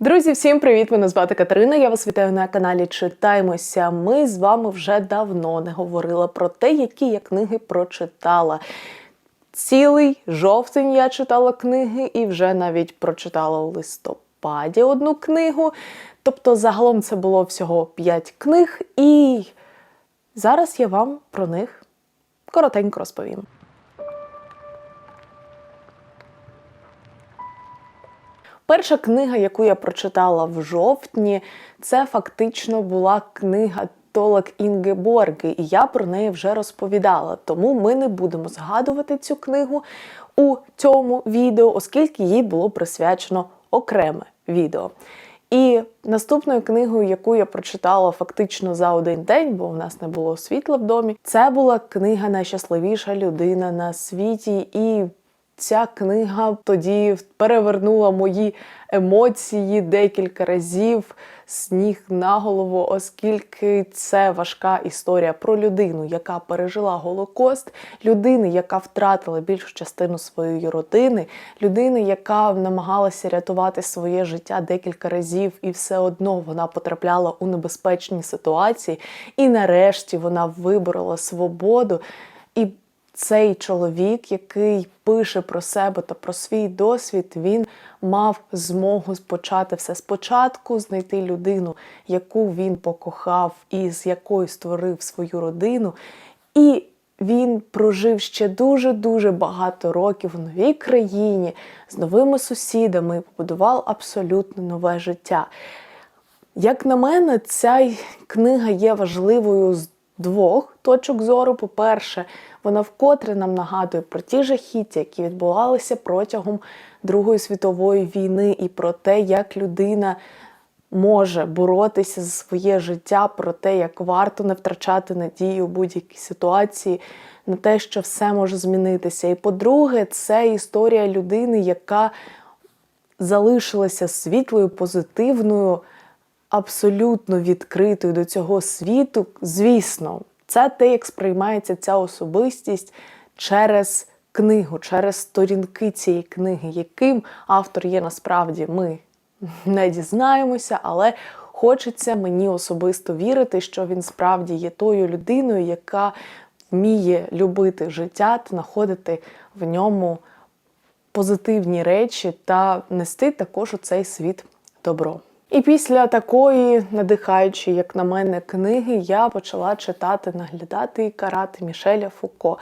Друзі, всім привіт! Мене звати Катерина. Я вас вітаю на каналі Читаймося. Ми з вами вже давно не говорили про те, які я книги прочитала. Цілий жовтень я читала книги і вже навіть прочитала у листопаді одну книгу. Тобто, загалом це було всього 5 книг, і зараз я вам про них коротенько розповім. Перша книга, яку я прочитала в жовтні, це фактично була книга Толок Інгеборги, і я про неї вже розповідала. Тому ми не будемо згадувати цю книгу у цьому відео, оскільки їй було присвячено окреме відео. І наступною книгою, яку я прочитала фактично за один день, бо у нас не було світла в домі, це була книга Найщасливіша людина на світі. І Ця книга тоді перевернула мої емоції декілька разів з ніг на голову, оскільки це важка історія про людину, яка пережила Голокост, людини, яка втратила більшу частину своєї родини, людини, яка намагалася рятувати своє життя декілька разів, і все одно вона потрапляла у небезпечні ситуації. І нарешті вона виборола свободу. Цей чоловік, який пише про себе та про свій досвід, він мав змогу почати все спочатку, знайти людину, яку він покохав і з якою створив свою родину. І він прожив ще дуже-дуже багато років в новій країні з новими сусідами, побудував абсолютно нове життя. Як на мене, ця книга є важливою з двох точок зору. По-перше, вона вкотре нам нагадує про ті жахіття, які відбувалися протягом Другої світової війни, і про те, як людина може боротися за своє життя, про те, як варто не втрачати надію у будь-якій ситуації, на те, що все може змінитися. І по-друге, це історія людини, яка залишилася світлою, позитивною. Абсолютно відкритою до цього світу, звісно, це те, як сприймається ця особистість через книгу, через сторінки цієї книги, яким автор є насправді ми не дізнаємося, але хочеться мені особисто вірити, що він справді є тою людиною, яка вміє любити життя та знаходити в ньому позитивні речі та нести також у цей світ добро. І після такої надихаючої, як на мене, книги я почала читати, наглядати і карати Мішеля Фуко.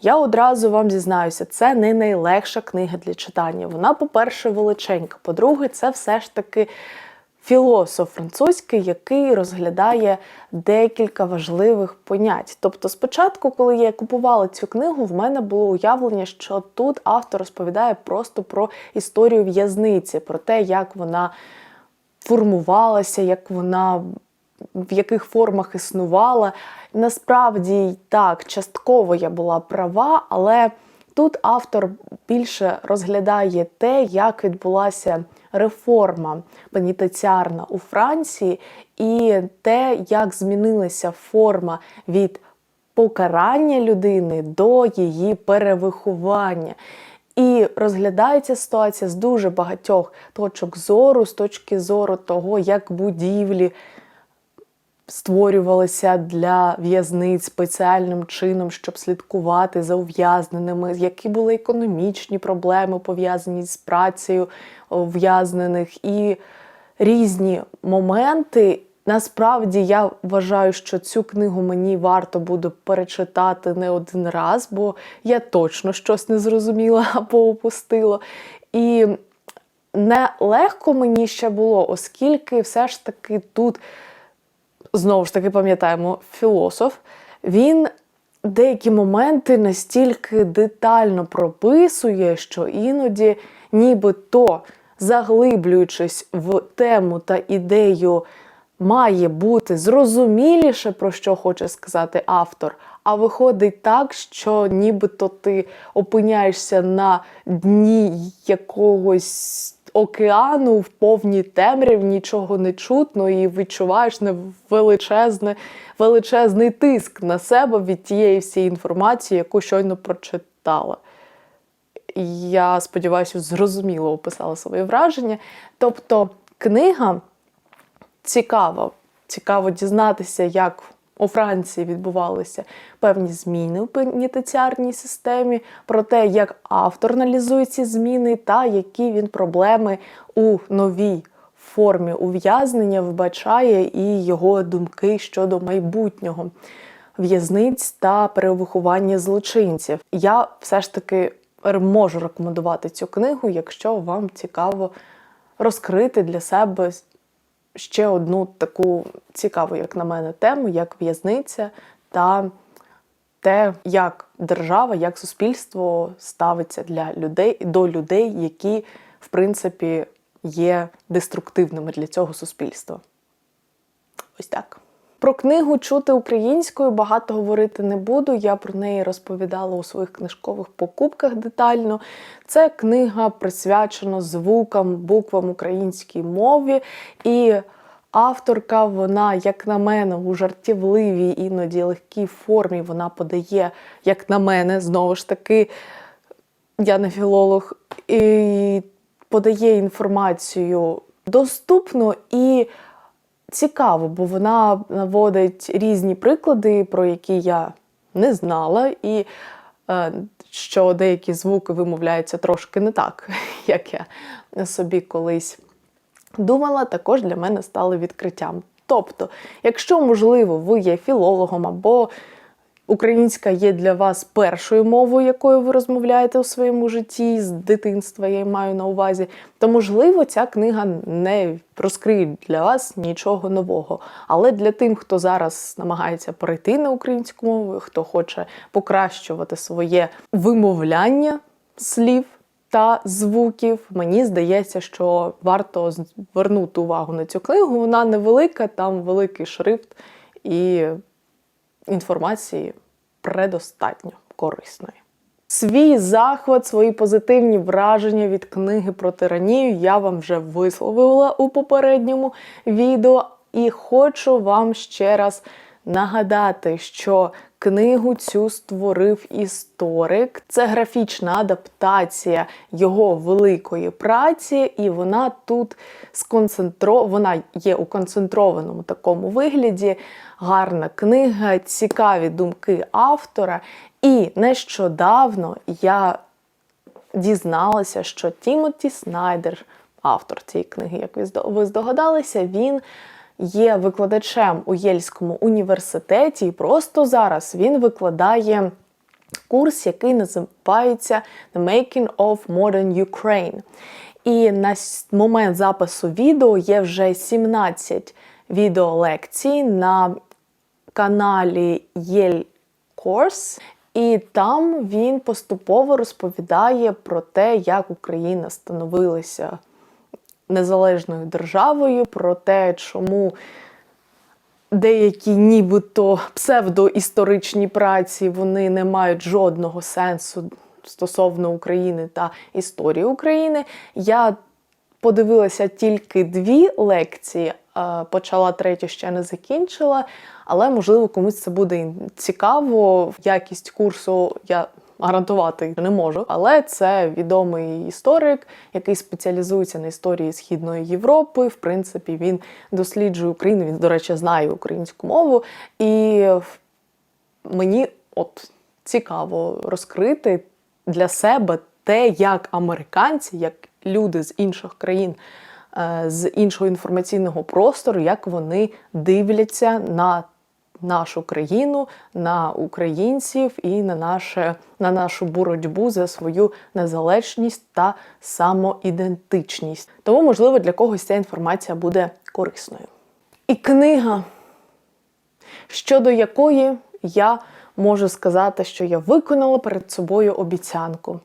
Я одразу вам зізнаюся, це не найлегша книга для читання. Вона, по-перше, величенька. По-друге, це все ж таки філософ французький, який розглядає декілька важливих понять. Тобто, спочатку, коли я купувала цю книгу, в мене було уявлення, що тут автор розповідає просто про історію в'язниці, про те, як вона формувалася, як вона в яких формах існувала. Насправді, так, частково я була права, але тут автор більше розглядає те, як відбулася реформа пенітенціарна у Франції, і те, як змінилася форма від покарання людини до її перевиховання. І розглядається ситуація з дуже багатьох точок зору, з точки зору того, як будівлі створювалися для в'язниць спеціальним чином, щоб слідкувати за ув'язненими, які були економічні проблеми пов'язані з працею ув'язнених, і різні моменти. Насправді я вважаю, що цю книгу мені варто буде перечитати не один раз, бо я точно щось не зрозуміла або опустила. І нелегко мені ще було, оскільки все ж таки тут, знову ж таки, пам'ятаємо, філософ, він деякі моменти настільки детально прописує, що іноді, нібито заглиблюючись в тему та ідею має бути зрозуміліше, про що хоче сказати автор. А виходить так, що нібито ти опиняєшся на дні якогось океану в повній темряві, нічого не чутно, і відчуваєш величезне, величезний тиск на себе від тієї всієї інформації, яку щойно прочитала. Я сподіваюся, зрозуміло описала своє враження. Тобто Книга цікава. Цікаво дізнатися, як у Франції відбувалися певні зміни у пенітенціарній системі, про те, як автор аналізує ці зміни та які він проблеми у новій формі ув'язнення вбачає і його думки щодо майбутнього в'язниць та перевиховання злочинців. Я все ж таки можу рекомендувати цю книгу, якщо вам цікаво розкрити для себе ще одну таку цікаву, як на мене, тему, як в'язниця та те, як держава, як суспільство ставиться для людей до людей, які, в принципі, є деструктивними для цього суспільства. Ось так. Про книгу чути українською багато говорити не буду. Я про неї розповідала у своїх книжкових покупках детально. Це книга присвячена звукам, буквам українській мові. І авторка, вона, як на мене, у жартівливій, іноді легкій формі вона подає, як на мене, знову ж таки, я не філолог, і подає інформацію доступно і цікаво, бо вона наводить різні приклади, про які я не знала, і е, що деякі звуки вимовляються трошки не так, як я собі колись думала, також для мене стали відкриттям. Тобто, якщо, можливо, ви є філологом або Українська є для вас першою мовою, якою ви розмовляєте у своєму житті з дитинства, я маю на увазі, то можливо ця книга не розкриє для вас нічого нового. Але для тим, хто зараз намагається перейти на українську мову, хто хоче покращувати своє вимовляння слів та звуків, мені здається, що варто звернути увагу на цю книгу. Вона невелика, там великий шрифт і інформації предостатньо корисної. Свій захват, свої позитивні враження від книги про тиранію я вам вже висловила у попередньому відео, і хочу вам ще раз нагадати, що книгу цю створив історик. Це графічна адаптація його великої праці, і вона тут сконцентро... вона є у концентрованому такому вигляді. Гарна книга, цікаві думки автора. І нещодавно я дізналася, що Тімоті Снайдер, автор цієї книги, як ви здогадалися, він є викладачем у Єльському університеті, і просто зараз він викладає курс, який називається The Making of Modern Ukraine. І на момент запису відео є вже 17 відеолекцій на каналі Єль Course. І там він поступово розповідає про те, як Україна становилася незалежною державою, про те, чому деякі нібито псевдоісторичні праці вони не мають жодного сенсу стосовно України та історії України. Я подивилася тільки дві лекції, почала третю, ще не закінчила, але можливо комусь це буде цікаво. Якість курсу я гарантувати не можу. Але це відомий історик, який спеціалізується на історії Східної Європи. В принципі, він досліджує Україну. Він, до речі, знає українську мову. І мені от цікаво розкрити для себе те, як американці, як люди з інших країн. Е, з іншого інформаційного простору, як вони дивляться на нашу країну, на українців і на наше, на нашу боротьбу за свою незалежність та самоідентичність. Тому, можливо, для когось ця інформація буде корисною. І книга, щодо якої я можу сказати, що я виконала перед собою обіцянку.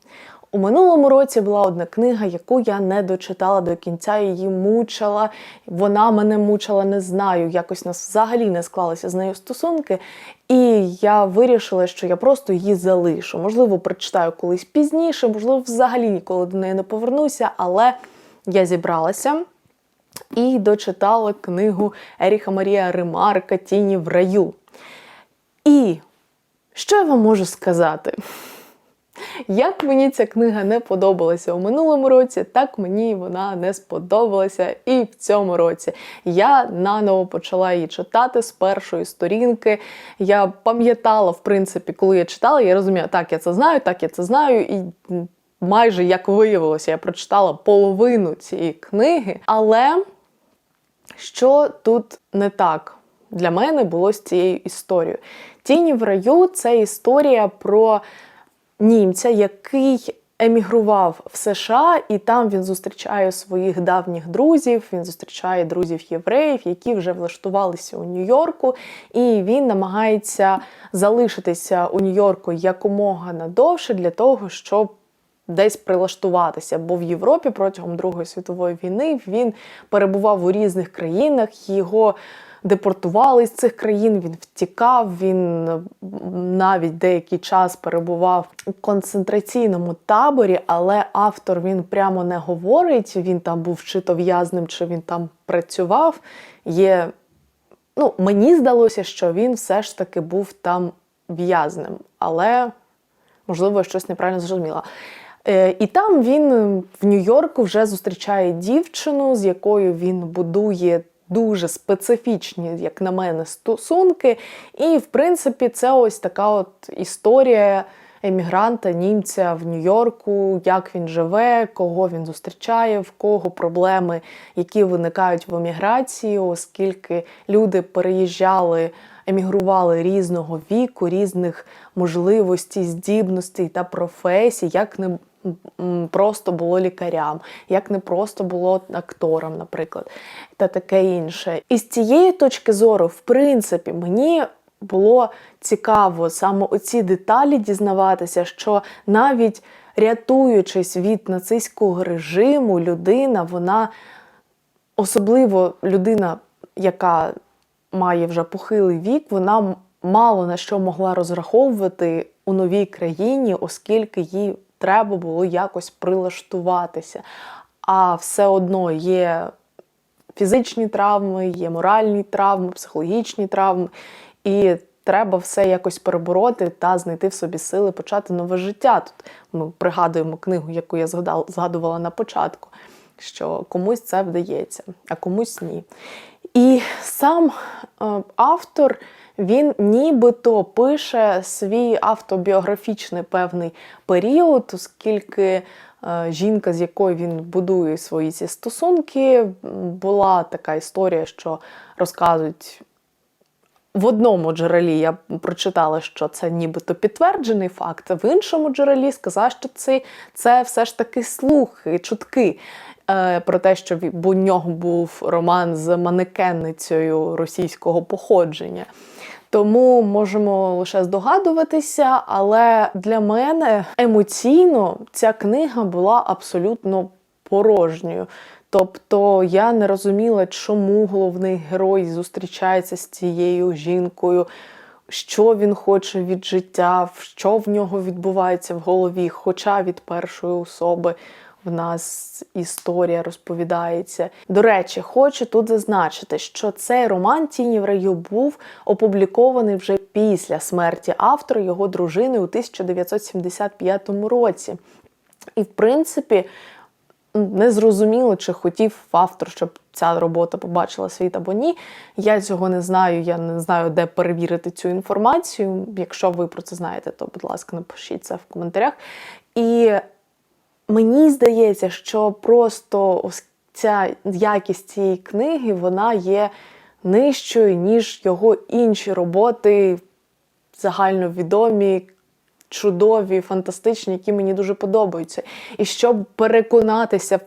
У минулому році була одна книга, яку я не дочитала до кінця, її мучила. Вона мене мучила, не знаю. Якось нас взагалі не склалися з нею стосунки. І я вирішила, що я просто її залишу. Можливо, прочитаю колись пізніше, можливо, взагалі ніколи до неї не повернуся, але я зібралася і дочитала книгу Еріха Марія Ремарка Тіні в раю. І що я вам можу сказати? Як мені ця книга не подобалася у минулому році, так мені вона не сподобалася і в цьому році. Я наново почала її читати з першої сторінки. Я пам'ятала, в принципі, коли я читала, я розуміла, так, я це знаю, так, я це знаю. і майже як виявилося, я прочитала половину цієї книги. Але що тут не так для мене було з цією історією? Тіні в раю це історія про німця, який емігрував в США, і там він зустрічає своїх давніх друзів. Він зустрічає друзів євреїв, які вже влаштувалися у Нью-Йорку, і він намагається залишитися у Нью-Йорку якомога надовше для того, щоб десь прилаштуватися, бо в Європі протягом Другої світової війни він перебував у різних країнах, його депортували з цих країн, він втікав, він навіть деякий час перебував у концентраційному таборі, але автор він прямо не говорить, він там був чи то в'язним, чи він там працював. Є, ну, Мені здалося, що він все ж таки був там в'язним, але, можливо, я щось неправильно зрозуміла. Е, І там він в Нью-Йорку вже зустрічає дівчину, з якою він будує дуже специфічні, як на мене, стосунки. І, в принципі, це ось така от історія емігранта, німця в Нью-Йорку, як він живе, кого він зустрічає, в кого проблеми, які виникають в еміграції, оскільки люди переїжджали. Емігрували різного віку, різних можливостей, здібностей та професій, як просто було лікарям, як не просто було актором, наприклад, та таке інше. І з цієї точки зору, в принципі, мені було цікаво саме оці деталі дізнаватися, що навіть рятуючись від нацистського режиму, людина, вона особливо людина, яка має вже похилий вік, вона мало на що могла розраховувати у новій країні, оскільки їй треба було якось прилаштуватися. А все одно є фізичні травми, є моральні травми, психологічні травми. І треба все якось перебороти та знайти в собі сили почати нове життя. Тут ми пригадуємо книгу, яку я згадувала на початку, що комусь це вдається, а комусь ні. І сам е, автор він нібито пише свій автобіографічний певний період, оскільки е, жінка, з якою він будує свої ці стосунки, була така історія, що розказують. В одному джерелі я прочитала, що це нібито підтверджений факт, а в іншому джерелі сказав, що це це все ж таки слухи, чутки про те, що у нього був роман з манекенницею російського походження. Тому можемо лише здогадуватися, але для мене емоційно ця книга була абсолютно порожньою. Тобто я не розуміла, чому головний герой зустрічається з цією жінкою, що він хоче від життя, що в нього відбувається в голові, хоча від першої особи в нас історія розповідається. До речі, хочу тут зазначити, що цей роман Тіні в раю був опублікований вже після смерті автора його дружини у 1975 році. І, в принципі, не зрозуміло, чи хотів автор, щоб ця робота побачила світ або ні. Я цього не знаю, я не знаю, де перевірити цю інформацію. Якщо ви про це знаєте, то, будь ласка, напишіть це в коментарях. І Мені здається, що просто ця якість цієї книги вона є нижчою, ніж його інші роботи, загальновідомі, чудові, фантастичні, які мені дуже подобаються. І щоб переконатися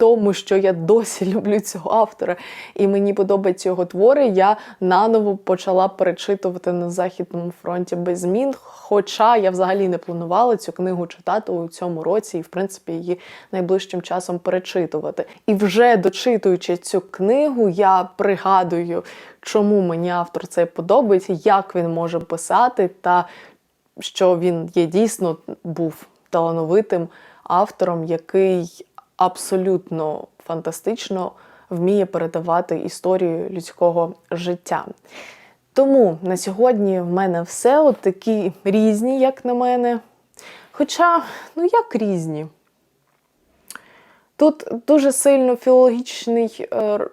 тому, що я досі люблю цього автора, і мені подобаються його твори, я наново почала перечитувати на Західному фронті без змін. Хоча я взагалі не планувала цю книгу читати у цьому році, і в принципі її найближчим часом перечитувати. І вже дочитуючи цю книгу, я пригадую, чому мені автор цей подобається, як він може писати, та що він є дійсно був талановитим автором, який абсолютно фантастично вміє передавати історію людського життя. Тому на сьогодні в мене все от такі різні, як на мене, Хоча, ну як різні. Тут дуже сильно філологічний е,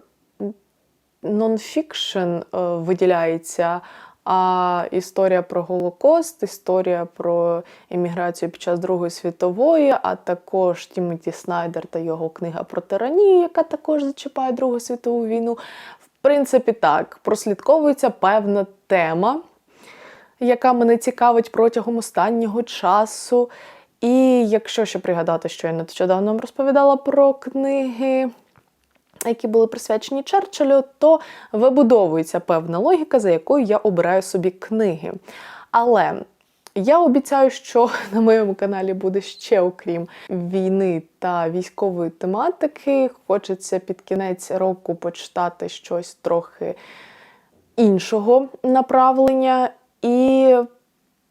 нонфікшн е, виділяється, а історія про Голокост, історія про еміграцію під час Другої світової, а також Тімоті Снайдер та його книга про тиранію, яка також зачіпає Другу світову війну. В принципі, так, прослідковується певна тема, яка мене цікавить протягом останнього часу. І якщо ще пригадати, що я нещодавно розповідала про книги, які були присвячені Черчиллю, то вибудовується певна логіка, за якою я обираю собі книги. Але я обіцяю, що на моєму каналі буде ще, окрім війни та військової тематики. Хочеться під кінець року почитати щось трохи іншого направлення. І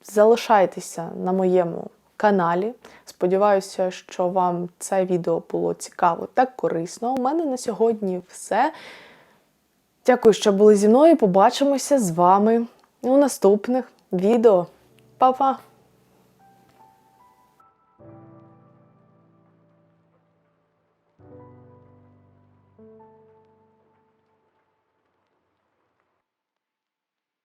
залишайтеся на моєму каналі. Сподіваюся, що вам це відео було цікаво та корисно. У мене на сьогодні все. Дякую, що були зі мною. Побачимося з вами у наступних відео. Па-па!